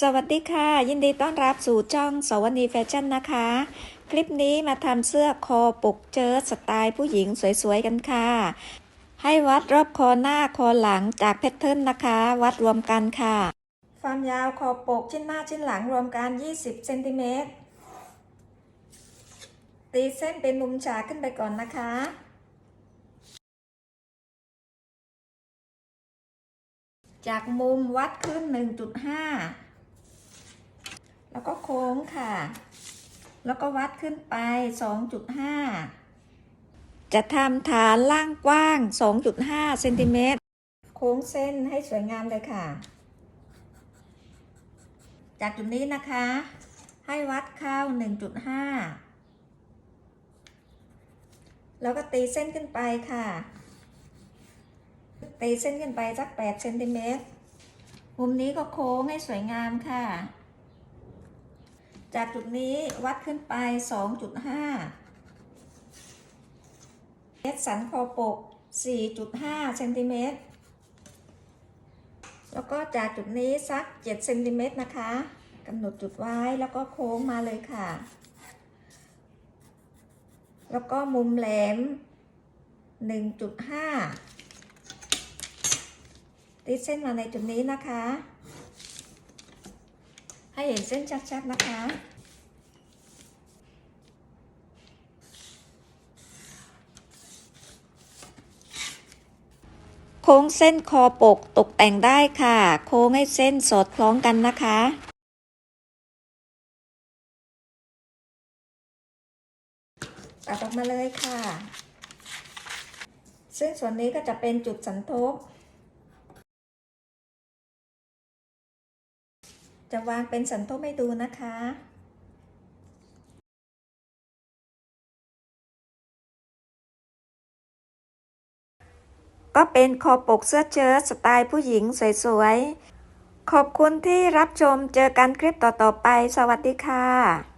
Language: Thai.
สวัสดีค่ะ ยินดีต้อนรับสู่จ้องสวนีแฟชั่นนะคะ คลิปนี้มาทำเสื้อคอปกเชิ้ตสไตล์ผู้หญิงสวยๆกันค่ะ ให้วัดรอบคอหน้าคอหลังจากแพทเทิร์นนะคะ วัดรวมกันค่ะ ความยาวคอปกชิ้นหน้าชิ้นหลังรวมกัน 20เซนติเมตรตีเส้นเป็นมุมฉากขึ้นไปก่อนนะคะจากมุมวัดขึ้น 1.5 แล้วก็โค้งค่ะ แล้วก็วัดขึ้นไป 2.5 จะทำฐานล่างกว้าง 2.5เซนติเมตร โค้งเส้นให้สวยงามเลยค่ะ จากจุดนี้นะคะ ให้วัดเข้า 1.5 แล้วก็ตีเส้นขึ้นไปค่ะ ตีเส้นขึ้นไปสัก8เซนติเมตร มุมนี้ก็โค้งให้สวยงามค่ะ จากจุดนี้วัดขึ้นไป 2.5 เมตรสันคอปก 4.5 เซนติเมตร แล้วก็จากจุดนี้สัก 7 เซนติเมตรนะคะกำหนดจุดไว้แล้วก็โค้งมาเลยค่ะ แล้วก็มุมแหลม 1.5 ติดเส้นมาในจุดนี้นะคะ ให้เห็นเส้นชัดๆนะคะ โค้งเส้นคอปกตกแต่งได้ค่ะ โค้งให้เส้นสอดคล้องกันนะคะตัดออกมาเลยค่ะ ซึ่งส่วนนี้ก็จะเป็นจุดสันทบ จะวางเป็นสันทบให้ดูนะคะก็เป็นคอปกเสื้อเชิ้ตสไตล์ผู้หญิงสวยๆ ขอบคุณที่รับชมเจอกันคลิปต่อๆไป สวัสดีค่ะ